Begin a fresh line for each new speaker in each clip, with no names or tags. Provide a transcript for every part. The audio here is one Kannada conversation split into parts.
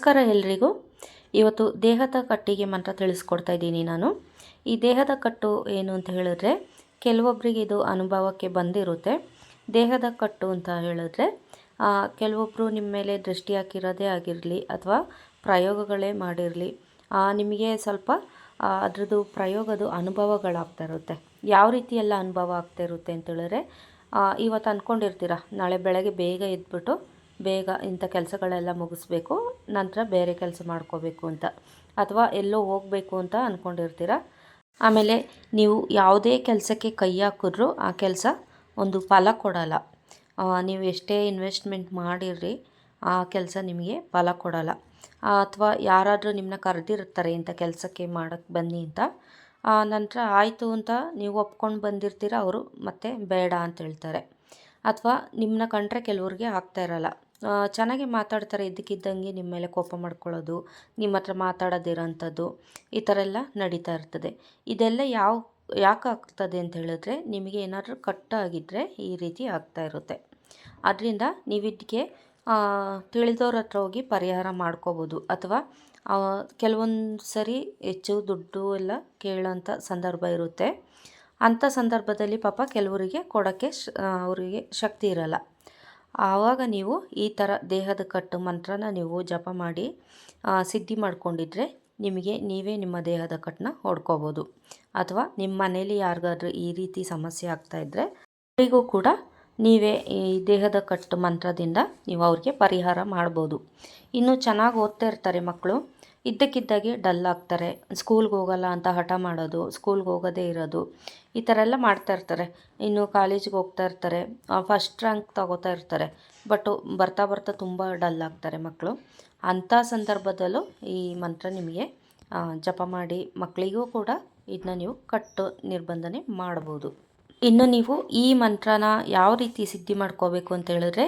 ನಮಸ್ಕಾರ ಎಲ್ರಿಗೂ. ಇವತ್ತು ದೇಹದ ಕಟ್ಟಿಗೆ ಮಂತ್ರ ತಿಳಿಸ್ಕೊಡ್ತಾ ಇದ್ದೀನಿ ನಾನು. ಈ ದೇಹದ ಕಟ್ಟು ಏನು ಅಂತ ಹೇಳಿದ್ರೆ ಕೆಲವೊಬ್ಬರಿಗೆ ಇದು ಅನುಭವಕ್ಕೆ ಬಂದಿರುತ್ತೆ. ದೇಹದ ಕಟ್ಟು ಅಂತ ಹೇಳಿದ್ರೆ ಕೆಲವೊಬ್ಬರು ನಿಮ್ಮ ಮೇಲೆ ದೃಷ್ಟಿ ಹಾಕಿರೋದೇ ಆಗಿರಲಿ ಅಥವಾ ಪ್ರಯೋಗಗಳೇ ಮಾಡಿರಲಿ ನಿಮಗೆ ಸ್ವಲ್ಪ ಅದರದ್ದು ಪ್ರಯೋಗದ ಅನುಭವಗಳಾಗ್ತಾ ಇರುತ್ತೆ. ಯಾವ ರೀತಿ ಎಲ್ಲ ಅನುಭವ ಆಗ್ತಾ ಇರುತ್ತೆ ಅಂತ ಹೇಳಿದ್ರೆ ಇವತ್ತು ಅಂದ್ಕೊಂಡಿರ್ತೀರ, ನಾಳೆ ಬೆಳಗ್ಗೆ ಬೇಗ ಎದ್ಬಿಟ್ಟು ಬೇಗ ಇಂಥ ಕೆಲಸಗಳೆಲ್ಲ ಮುಗಿಸ್ಬೇಕು, ನಂತರ ಬೇರೆ ಕೆಲಸ ಮಾಡ್ಕೋಬೇಕು ಅಂತ. ಅಥವಾ ಎಲ್ಲೋ ಹೋಗಬೇಕು ಅಂತ ಅಂದ್ಕೊಂಡಿರ್ತೀರ ಆಮೇಲೆ ನೀವು ಯಾವುದೇ ಕೆಲಸಕ್ಕೆ ಕೈ ಹಾಕಿದ್ರು ಆ ಕೆಲಸ ಒಂದು ಫಲ ಕೊಡಲ್ಲ. ನೀವು ಎಷ್ಟೇ ಇನ್ವೆಸ್ಟ್ಮೆಂಟ್ ಮಾಡಿರ್ರಿ, ಆ ಕೆಲಸ ನಿಮಗೆ ಫಲ ಕೊಡಲ್ಲ. ಅಥವಾ ಯಾರಾದರೂ ನಿಮ್ಮನ್ನ ಕರೆದಿರ್ತಾರೆ ಇಂಥ ಕೆಲಸಕ್ಕೆ ಮಾಡೋಕ್ಕೆ ಬನ್ನಿ ಅಂತ. ನಂತರ ಆಯಿತು ಅಂತ ನೀವು ಒಪ್ಕೊಂಡು ಬಂದಿರ್ತೀರ, ಅವರು ಮತ್ತೆ ಬೇಡ ಅಂತ ಹೇಳ್ತಾರೆ. ಅಥವಾ ನಿಮ್ಮನ್ನ ಕಂಡ್ರೆ ಕೆಲವ್ರಿಗೆ ಆಗ್ತಾ ಇರಲ್ಲ. ಚೆನ್ನಾಗಿ ಮಾತಾಡ್ತಾರೆ ಇದ್ದಕ್ಕಿದ್ದಂಗೆ ನಿಮ್ಮ ಮೇಲೆ ಕೋಪ ಮಾಡ್ಕೊಳ್ಳೋದು, ನಿಮ್ಮ ಹತ್ರ ಮಾತಾಡೋದಿರೋಂಥದ್ದು, ಈ ಥರ ಎಲ್ಲ ನಡೀತಾ ಇರ್ತದೆ. ಇದೆಲ್ಲ ಯಾವ, ಯಾಕೆ ಆಗ್ತದೆ ಅಂತ ಹೇಳಿದ್ರೆ, ನಿಮಗೆ ಏನಾದರೂ ಕಟ್ಟಾಗಿದ್ದರೆ ಈ ರೀತಿ ಆಗ್ತಾ ಇರುತ್ತೆ. ಅದರಿಂದ ನೀವು ಇದಕ್ಕೆ ತಿಳಿದವ್ರ ಹತ್ರ ಹೋಗಿ ಪರಿಹಾರ ಮಾಡ್ಕೋಬೋದು. ಅಥವಾ ಕೆಲವೊಂದು ಸರಿ ಹೆಚ್ಚು ದುಡ್ಡು ಎಲ್ಲ ಕೇಳೋಂಥ ಸಂದರ್ಭ ಇರುತ್ತೆ. ಅಂಥ ಸಂದರ್ಭದಲ್ಲಿ ಪಾಪ ಕೆಲವರಿಗೆ ಕೊಡೋಕ್ಕೆ ಅವರಿಗೆ ಶಕ್ತಿ ಇರಲ್ಲ. ಆವಾಗ ನೀವು ಈ ಥರ ದೇಹದ ಕಟ್ಟು ಮಂತ್ರನ ನೀವು ಜಪ ಮಾಡಿ ಸಿದ್ಧಿ ಮಾಡಿಕೊಂಡಿದ್ರೆ ನಿಮಗೆ ನೀವೇ ನಿಮ್ಮ ದೇಹದ ಕಟ್ಟನ್ನ ಹೊಡ್ಕೋಬೋದು. ಅಥವಾ ನಿಮ್ಮ ಮನೇಲಿ ಯಾರಿಗಾದ್ರೂ ಈ ರೀತಿ ಸಮಸ್ಯೆ ಆಗ್ತಾಯಿದ್ರೆ ಅವರಿಗೂ ಕೂಡ ನೀವೇ ಈ ದೇಹದ ಕಟ್ಟು ಮಂತ್ರದಿಂದ ನೀವು ಅವ್ರಿಗೆ ಪರಿಹಾರ ಮಾಡ್ಬೋದು. ಇನ್ನು ಚೆನ್ನಾಗಿ ಓದ್ತಾ ಇರ್ತಾರೆ ಮಕ್ಕಳು ಇದ್ದಕ್ಕಿದ್ದಾಗೆ ಡಲ್ ಆಗ್ತಾರೆ. ಸ್ಕೂಲ್ಗೆ ಹೋಗಲ್ಲ ಅಂತ ಹಠ ಮಾಡೋದು, ಸ್ಕೂಲ್ಗೆ ಹೋಗೋದೇ ಇರೋದು, ಈ ಥರ ಎಲ್ಲ ಮಾಡ್ತಾ ಇರ್ತಾರೆ. ಇನ್ನು ಕಾಲೇಜಿಗೆ ಹೋಗ್ತಾ ಇರ್ತಾರೆ ಫಸ್ಟ್ ರ್ಯಾಂಕ್ ತಗೋತಾ ಇರ್ತಾರೆ. ಬಟ್ ಬರ್ತಾ ಬರ್ತಾ ತುಂಬ ಡಲ್ ಆಗ್ತಾರೆ ಮಕ್ಕಳು ಅಂಥ ಸಂದರ್ಭದಲ್ಲೂ ಈ ಮಂತ್ರ ನಿಮಗೆ ಜಪ ಮಾಡಿ ಮಕ್ಕಳಿಗೂ ಕೂಡ ಇದನ್ನ ನೀವು ಕಟ್ಟು ನಿರ್ಬಂಧನೆ ಮಾಡ್ಬೋದು. ಇನ್ನು ನೀವು ಈ ಮಂತ್ರನ ಯಾವ ರೀತಿ ಸಿದ್ಧಿ ಮಾಡ್ಕೋಬೇಕು ಅಂತ ಹೇಳಿದ್ರೆ,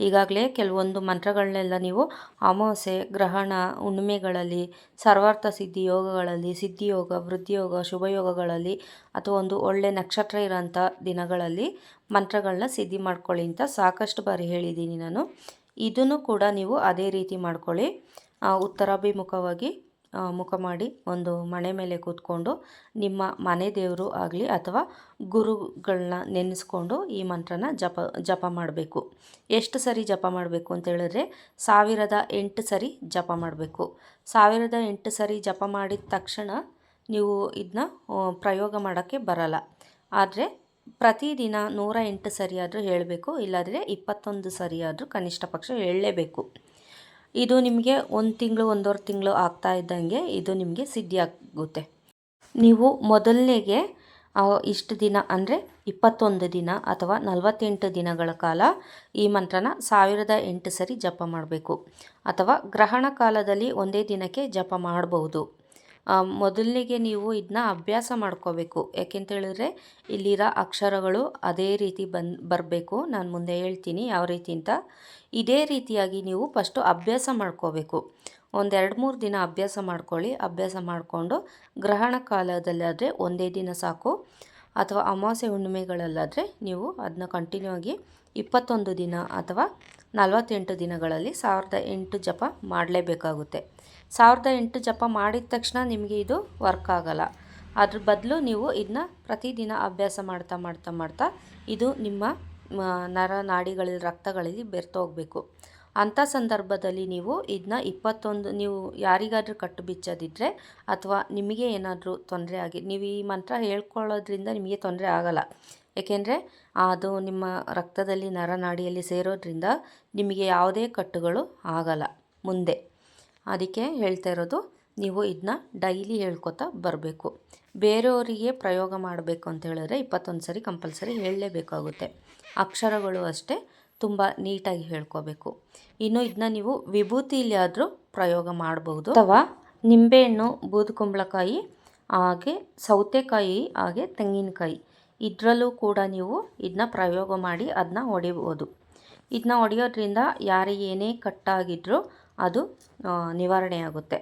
ಈಗಾಗಲೇ ಕೆಲವೊಂದು ಮಂತ್ರಗಳನ್ನೆಲ್ಲ ನೀವು ಅಮಾವಾಸ್ಯೆ, ಗ್ರಹಣ, ಹುಣ್ಣಿಮೆಗಳಲ್ಲಿ, ಸರ್ವಾರ್ಥ ಸಿದ್ಧಿ ಯೋಗಗಳಲ್ಲಿ ಸಿದ್ಧಿಯೋಗ ವೃದ್ಧಿಯೋಗ ಶುಭಯೋಗಗಳಲ್ಲಿ ಅಥವಾ ಒಂದು ಒಳ್ಳೆ ನಕ್ಷತ್ರ ಇರೋಂಥ ದಿನಗಳಲ್ಲಿ ಮಂತ್ರಗಳನ್ನ ಸಿದ್ಧಿ ಮಾಡ್ಕೊಳ್ಳಿ ಅಂತ ಸಾಕಷ್ಟು ಬಾರಿ ಹೇಳಿದ್ದೀನಿ ನಾನು. ಇದನ್ನು ಕೂಡ ನೀವು ಅದೇ ರೀತಿ ಮಾಡ್ಕೊಳ್ಳಿ. ಉತ್ತರಾಭಿಮುಖವಾಗಿ ಮುಖ ಮಾಡಿ ಒಂದು ಮಣೆ ಮೇಲೆ ಕೂತ್ಕೊಂಡು ನಿಮ್ಮ ಮನೆ ದೇವರು ಆಗಲಿ ಅಥವಾ ಗುರುಗಳನ್ನ ನೆನೆಸ್ಕೊಂಡು ಈ ಮಂತ್ರನ ಜಪ ಜಪ ಮಾಡಬೇಕು. ಎಷ್ಟು ಸರಿ ಜಪ ಮಾಡಬೇಕು ಅಂತ ಹೇಳಿದ್ರೆ ಸಾವಿರದ ಎಂಟು ಸರಿ ಜಪ ಮಾಡಬೇಕು. ಸಾವಿರದ ಎಂಟು ಸರಿ ಜಪ ಮಾಡಿದ ತಕ್ಷಣ ನೀವು ಇದನ್ನ ಪ್ರಯೋಗ ಮಾಡೋಕ್ಕೆ ಬರಲ್ಲ. ಆದರೆ ಪ್ರತಿದಿನ ನೂರ ಎಂಟು ಸರಿಯಾದರೂ ಹೇಳಬೇಕು, ಇಲ್ಲಾದರೆ ಇಪ್ಪತ್ತೊಂದು ಸರಿಯಾದರೂ ಕನಿಷ್ಠ ಪಕ್ಷ ಹೇಳಲೇಬೇಕು. ಇದು ನಿಮಗೆ ಒಂದು ತಿಂಗಳು, ಒಂದೂವರೆ ತಿಂಗಳು ಆಗ್ತಾ ಇದ್ದಂಗೆ ಇದು ನಿಮಗೆ ಸಿದ್ಧಿ ಆಗುತ್ತೆ. ನೀವು ಮೊದಲನೇಗೆ ಇಷ್ಟು ದಿನ ಅಂದರೆ ಇಪ್ಪತ್ತೊಂದು ದಿನ ಅಥವಾ ನಲವತ್ತೆಂಟು ದಿನಗಳ ಕಾಲ ಈ ಮಂತ್ರನ ಸಾವಿರದ ಎಂಟು ಸರಿ ಜಪ ಮಾಡಬೇಕು. ಅಥವಾ ಗ್ರಹಣ ಕಾಲದಲ್ಲಿ ಒಂದೇ ದಿನಕ್ಕೆ ಜಪ ಮಾಡಬಹುದು ಮೊದಲನಿಗೆ ನೀವು ಇದನ್ನ ಅಭ್ಯಾಸ ಮಾಡ್ಕೋಬೇಕು. ಯಾಕೆಂತ ಹೇಳಿದ್ರೆ ಇಲ್ಲಿರೋ ಅಕ್ಷರಗಳು ಅದೇ ರೀತಿ ಬಂದು, ಬರಬೇಕು. ನಾನು ಮುಂದೆ ಹೇಳ್ತೀನಿ ಯಾವ ರೀತಿ ಅಂತ. ಇದೇ ರೀತಿಯಾಗಿ ನೀವು ಫಸ್ಟು ಅಭ್ಯಾಸ ಮಾಡ್ಕೋಬೇಕು. ಒಂದೆರಡು ಮೂರು ದಿನ ಅಭ್ಯಾಸ ಮಾಡ್ಕೊಳ್ಳಿ. ಅಭ್ಯಾಸ ಮಾಡಿಕೊಂಡು ಗ್ರಹಣ ಕಾಲದಲ್ಲಾದರೆ ಒಂದೇ ದಿನ ಸಾಕು. ಅಥವಾ ಅಮಾವಾಸ್ಯೆ ಹುಣ್ಣಿಮೆಗಳಲ್ಲಾದರೆ ನೀವು ಅದನ್ನ ಕಂಟಿನ್ಯೂ ಆಗಿ ಇಪ್ಪತ್ತೊಂದು ದಿನ ಅಥವಾ ನಲವತ್ತೆಂಟು ದಿನಗಳಲ್ಲಿ ಸಾವಿರದ ಎಂಟು ಜಪ ಮಾಡಲೇಬೇಕಾಗುತ್ತೆ. ಸಾವಿರದ ಎಂಟು ಜಪ ಮಾಡಿದ ತಕ್ಷಣ ನಿಮಗೆ ಇದು ವರ್ಕ್ ಆಗಲ್ಲ. ಅದ್ರ ಬದಲು ನೀವು ಇದನ್ನ ಪ್ರತಿದಿನ ಅಭ್ಯಾಸ ಮಾಡ್ತಾ ಮಾಡ್ತಾ ಮಾಡ್ತಾ ಇದು ನಿಮ್ಮ ನರ ನಾಡಿಗಳಲ್ಲಿ, ರಕ್ತಗಳಲ್ಲಿ ಬೆರ್ತೋಗಬೇಕು. ಅಂಥ ಸಂದರ್ಭದಲ್ಲಿ ನೀವು ಇದನ್ನ ಇಪ್ಪತ್ತೊಂದು, ನೀವು ಯಾರಿಗಾದರೂ ಕಟ್ಟು ಬಿಚ್ಚೋದಿದ್ರೆ ಅಥವಾ ನಿಮಗೆ ಏನಾದರೂ ತೊಂದರೆ ಆಗಿ, ನೀವು ಈ ಮಂತ್ರ ಹೇಳ್ಕೊಳ್ಳೋದ್ರಿಂದ ನಿಮಗೆ ತೊಂದರೆ ಆಗಲ್ಲ. ಏಕೆಂದರೆ ಅದು ನಿಮ್ಮ ರಕ್ತದಲ್ಲಿ ನರನಾಡಿಯಲ್ಲಿ ಸೇರೋದ್ರಿಂದ ನಿಮಗೆ ಯಾವುದೇ ಕಟ್ಟುಗಳು ಆಗಲ್ಲ ಮುಂದೆ. ಅದಕ್ಕೆ ಹೇಳ್ತಾ ಇರೋದು, ನೀವು ಇದನ್ನ ಡೈಲಿ ಹೇಳ್ಕೊತಾ ಬರಬೇಕು. ಬೇರೆಯವರಿಗೆ ಪ್ರಯೋಗ ಮಾಡಬೇಕು ಅಂತ ಹೇಳಿದ್ರೆ ಇಪ್ಪತ್ತೊಂದು ಸರಿ ಕಂಪಲ್ಸರಿ ಹೇಳಲೇಬೇಕಾಗುತ್ತೆ. ಅಕ್ಷರಗಳು ಅಷ್ಟೇ ತುಂಬ ನೀಟಾಗಿ ಹೇಳ್ಕೋಬೇಕು. ಇನ್ನು ಇದನ್ನ ನೀವು ವಿಭೂತಿಯಲ್ಲಿ ಆದರೂ ಪ್ರಯೋಗ ಮಾಡಬಹುದು ಅಥವಾ ನಿಂಬೆಹಣ್ಣು, ಬೂದುಕುಂಬಳಕಾಯಿ, ಹಾಗೆ ಸೌತೆಕಾಯಿ, ಹಾಗೆ ತೆಂಗಿನಕಾಯಿ. ಇದರಲ್ಲೂ ಕೂಡ ನೀವು ಇದನ್ನ ಪ್ರಯೋಗ ಮಾಡಿ ಅದನ್ನ ಹೊಡಿಬೋದು ಇದನ್ನ ಹೊಡೆಯೋದ್ರಿಂದ ಯಾರಿಗೆ ಏನೇ ಕಟ್ಟಾಗಿದ್ರೂ ಅದು ನಿವಾರಣೆ ಆಗುತ್ತೆ.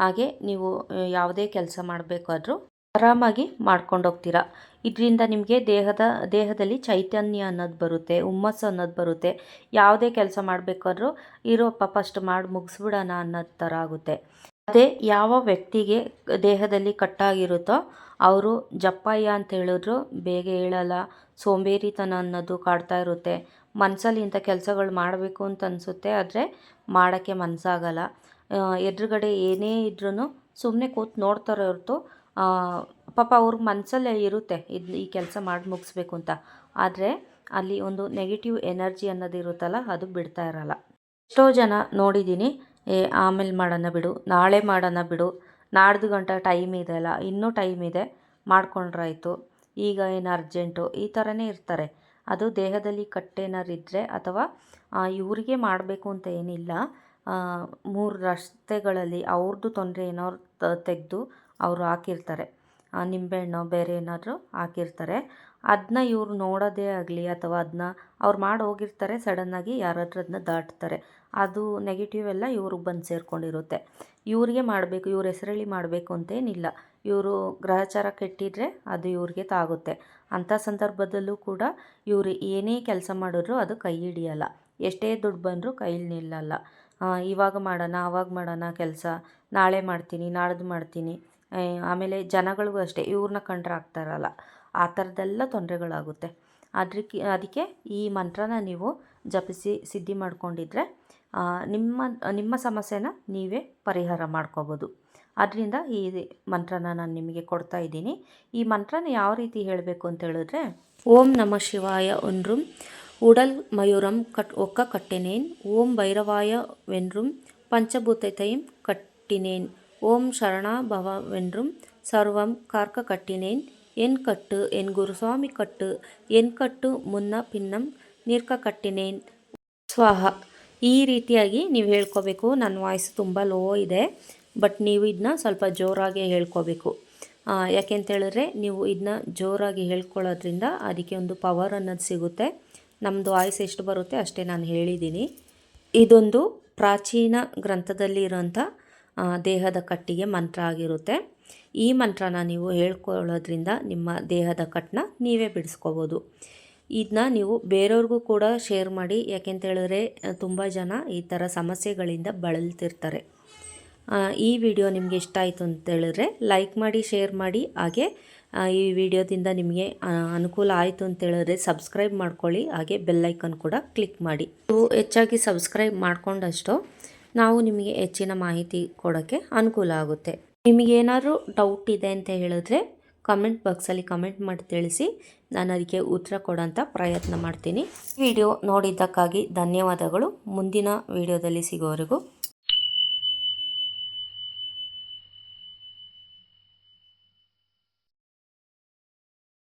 ಹಾಗೆ ನೀವು ಯಾವುದೇ ಕೆಲಸ ಮಾಡಬೇಕಾದ್ರೂ ಆರಾಮಾಗಿ ಮಾಡ್ಕೊಂಡು ಹೋಗ್ತೀರಾ? ಇದರಿಂದ ನಿಮಗೆ ದೇಹದ, ದೇಹದಲ್ಲಿ ಚೈತನ್ಯ ಅನ್ನೋದು ಬರುತ್ತೆ, ಹುಮ್ಮಸ್ಸು ಅನ್ನೋದು ಬರುತ್ತೆ. ಯಾವುದೇ ಕೆಲಸ ಮಾಡಬೇಕಾದ್ರೂ ಇರೋಪ್ಪ ಫಸ್ಟ್ ಮಾಡಿ ಮುಗಿಸ್ಬಿಡೋಣ ಅನ್ನೋದು ಥರ ಆಗುತ್ತೆ. ಅದೇ ಯಾವ ವ್ಯಕ್ತಿಗೆ ದೇಹದಲ್ಲಿ ಕಟ್ಟಾಗಿರುತ್ತೋ ಅವರು ಜಪ್ಪಯ್ಯ ಅಂತ ಹೇಳಿದ್ರು, ಬೇಗ ಹೇಳಲ್ಲ ಸೋಂಬೇರಿತನ ಅನ್ನೋದು ಕಾಡ್ತಾ ಇರುತ್ತೆ. ಮನಸ್ಸಲ್ಲಿ ಇಂಥ ಕೆಲಸಗಳು ಮಾಡಬೇಕು ಅಂತ ಅನಿಸುತ್ತೆ, ಆದರೆ ಮಾಡೋಕ್ಕೆ ಮನಸ್ಸಾಗಲ್ಲ ಎದುರುಗಡೆ ಏನೇ ಇದ್ರೂ ಸುಮ್ಮನೆ ಕೂತು ನೋಡ್ತಾರೆ ಹೊರತು ಪಾಪ ಅವ್ರ ಮನಸ್ಸಲ್ಲೇ ಇರುತ್ತೆ ಇದು ಈ ಕೆಲಸ ಮಾಡಿ ಮುಗಿಸ್ಬೇಕು ಅಂತ. ಆದರೆ ಅಲ್ಲಿ ಒಂದು ನೆಗೆಟಿವ್ ಎನರ್ಜಿ ಅನ್ನೋದು ಇರುತ್ತಲ್ಲ, ಅದು ಬಿಡ್ತಾ ಇರಲ್ಲ. ಎಷ್ಟೋ ಜನ ನೋಡಿದ್ದೀನಿ ಏ, ಆಮೇಲೆ ಮಾಡೋಣ ಬಿಡು, ನಾಳೆ ಮಾಡೋಣ ಬಿಡು, ನಾಡ್ದು ಗಂಟ ಟೈಮ್ ಇದೆಯಲ್ಲ ಇನ್ನೂ ಟೈಮ್ ಇದೆ, ಮಾಡ್ಕೊಂಡ್ರಾಯ್ತು, ಈಗ ಏನು ಅರ್ಜೆಂಟು ಈ ಥರನೇ ಇರ್ತಾರೆ. ಅದು ದೇಹದಲ್ಲಿ ಕಟ್ಟೇನಾರು ಇದ್ದರೆ ಅಥವಾ ಇವರಿಗೆ ಮಾಡಬೇಕು ಅಂತ ಏನಿಲ್ಲ ಮೂರು ರಸ್ತೆಗಳಲ್ಲಿ ಅವ್ರದ್ದು ತೊಂದರೆ ಏನೋ ತೆಗೆದು ಅವರು ಹಾಕಿರ್ತಾರೆ. ನಿಂಬೆಹಣ್ಣು ಬೇರೆ ಏನಾದರೂ ಹಾಕಿರ್ತಾರೆ. ಅದನ್ನ ಇವರು ನೋಡೋದೇ ಆಗಲಿ ಅಥವಾ ಅದನ್ನ ಅವ್ರು ಮಾಡಿ ಹೋಗಿರ್ತಾರೆ ಸಡನ್ನಾಗಿ ಯಾರಾದರೂ ಅದನ್ನ ದಾಟ್ತಾರೆ. ಅದು ನೆಗೆಟಿವ್ ಎಲ್ಲ ಇವ್ರಿಗೆ ಬಂದು ಸೇರಿಕೊಂಡಿರುತ್ತೆ. ಇವ್ರಿಗೆ ಮಾಡಬೇಕು, ಇವ್ರ ಹೆಸರಲ್ಲಿ ಮಾಡಬೇಕು ಅಂತೇನಿಲ್ಲ. ಇವರು ಗ್ರಹಚಾರ ಕೆಟ್ಟಿದ್ರೆ ಅದು ಇವ್ರಿಗೆ ತಾಗುತ್ತೆ. ಅಂಥ ಸಂದರ್ಭದಲ್ಲೂ ಕೂಡ ಇವರು ಏನೇ ಕೆಲಸ ಮಾಡಿದ್ರು ಅದು ಕೈ ಹಿಡಿಯಲ್ಲ. ಎಷ್ಟೇ ದುಡ್ಡು ಬಂದರೂ ಕೈಲಿ ನಿಲ್ಲಲ್ಲ. ಇವಾಗ ಮಾಡೋಣ ಆವಾಗ ಮಾಡೋಣ ಕೆಲಸ. ನಾಳೆ ಮಾಡ್ತೀನಿ ನಾಡ್ದು ಮಾಡ್ತೀನಿ. ಆಮೇಲೆ ಜನಗಳಿಗೂ ಅಷ್ಟೇ, ಇವ್ರನ್ನ ಕಂಡ್ರೆ ಆಗ್ತಾರಲ್ಲ, ಆ ಥರದ್ದೆಲ್ಲ ತೊಂದರೆಗಳಾಗುತ್ತೆ. ಅದಕ್ಕೆ ಅದಕ್ಕೆ ಈ ಮಂತ್ರನ ನೀವು ಜಪಿಸಿ, ಸಿದ್ಧಿ ಮಾಡಿಕೊಂಡಿದ್ರೆ ನಿಮ್ಮ ನಿಮ್ಮ ಸಮಸ್ಯೆನ ನೀವೇ ಪರಿಹಾರ ಮಾಡ್ಕೋಬೋದು. ಅದರಿಂದ ಈ ಮಂತ್ರನ ನಾನು ನಿಮಗೆ ಕೊಡ್ತಾ ಇದ್ದೀನಿ. ಈ ಮಂತ್ರನ ಯಾವ ರೀತಿ ಹೇಳಬೇಕು ಅಂತ ಹೇಳಿದ್ರೆ, ಓಂ ನಮ ಶಿವಾಯ ಒನ್ರುಂ ಉಡಲ್ ಮಯೂರಂ ಕಟ್, ಒಕ್ಕ ಕಟ್ಟಿನೇನ್, ಓಂ ಭೈರವಾಯ ವೆನ್ರುಂ ಪಂಚಭೂತೈತೈಂ ಕಟ್ಟಿನೇನ್. ಓಂ ಶರಣ சர்வம் ಸರ್ವಂ கட்டினேன் என் ಎನ್ என் ಎನ್ கட்டு ಎನ್ ಕಟ್ಟು ಮುನ್ನ ಪಿನ್ನಂ ನೀರ್ಕ ಕಟ್ಟಿನೇನ್ ಸ್ವಾಹ ಈ ರೀತಿಯಾಗಿ ನೀವು ಹೇಳ್ಕೋಬೇಕು. ನನ್ನ ವಾಯ್ಸ್ ತುಂಬ ಲೋ ಇದೆ, ಬಟ್ ನೀವು ಇದನ್ನ ಸ್ವಲ್ಪ ಜೋರಾಗಿ ಹೇಳ್ಕೋಬೇಕು. ಯಾಕೆ ಹೇಳಿದ್ರೆ ನೀವು ಇದನ್ನ ಜೋರಾಗಿ ಹೇಳ್ಕೊಳ್ಳೋದ್ರಿಂದ ಅದಕ್ಕೆ ಒಂದು ಪವರ್ ಅನ್ನೋದು ಸಿಗುತ್ತೆ. ನಮ್ಮದು ವಾಯ್ಸ್ ಎಷ್ಟು ಬರುತ್ತೆ ಅಷ್ಟೇ ನಾನು ಹೇಳಿದ್ದೀನಿ. ಇದೊಂದು ಪ್ರಾಚೀನ ಗ್ರಂಥದಲ್ಲಿ ಇರೋಂಥ ದೇಹದ ಕಟ್ಟಿಗೆ ಮಂತ್ರ ಆಗಿರುತ್ತೆ. ಈ ಮಂತ್ರನ ನೀವು ಹೇಳ್ಕೊಳ್ಳೋದ್ರಿಂದ ನಿಮ್ಮ ದೇಹದ ಕಟ್ಟನ್ನ ನೀವೇ ಬಿಡಿಸ್ಕೋಬೋದು. ಇದನ್ನ ನೀವು ಬೇರೆಯವ್ರಿಗೂ ಕೂಡ ಶೇರ್ ಮಾಡಿ ಯಾಕೆಂತ ಹೇಳಿದ್ರೆ ತುಂಬ ಜನ ಈ ಥರ ಸಮಸ್ಯೆಗಳಿಂದ ಬಳಲ್ತಿರ್ತಾರೆ. ಈ ವಿಡಿಯೋ ನಿಮಗೆ ಇಷ್ಟ ಆಯಿತು ಅಂತ ಹೇಳಿದ್ರೆ ಲೈಕ್ ಮಾಡಿ, ಶೇರ್ ಮಾಡಿ, ಹಾಗೆ ಈ ವಿಡಿಯೋದಿಂದ ನಿಮಗೆ ಅನುಕೂಲ ಆಯಿತು ಅಂತ ಹೇಳಿದ್ರೆ ಸಬ್ಸ್ಕ್ರೈಬ್ ಮಾಡ್ಕೊಳ್ಳಿ, ಹಾಗೆ ಬೆಲ್ಲೈಕನ್ ಕೂಡ ಕ್ಲಿಕ್ ಮಾಡಿ. ನೀವು ಹೆಚ್ಚಾಗಿ ಸಬ್ಸ್ಕ್ರೈಬ್ ಮಾಡ್ಕೊಂಡಷ್ಟು ನಾವು ನಿಮಗೆ ಹೆಚ್ಚಿನ ಮಾಹಿತಿ ಕೊಡೋಕ್ಕೆ ಅನುಕೂಲ ಆಗುತ್ತೆ. ನಿಮಗೇನಾದರೂ ಡೌಟ್ ಇದೆ ಅಂತ ಹೇಳಿದ್ರೆ ಕಮೆಂಟ್ ಬಾಕ್ಸಲ್ಲಿ ಕಮೆಂಟ್ ಮಾಡಿ ತಿಳಿಸಿ. ನಾನು ಅದಕ್ಕೆ ಉತ್ತರ ಕೊಡೋಂಥ ಪ್ರಯತ್ನ ಮಾಡ್ತೀನಿ. ವಿಡಿಯೋ ನೋಡಿದ್ದಕ್ಕಾಗಿ ಧನ್ಯವಾದಗಳು. ಮುಂದಿನ ವಿಡಿಯೋದಲ್ಲಿ ಸಿಗೋವರೆಗೂ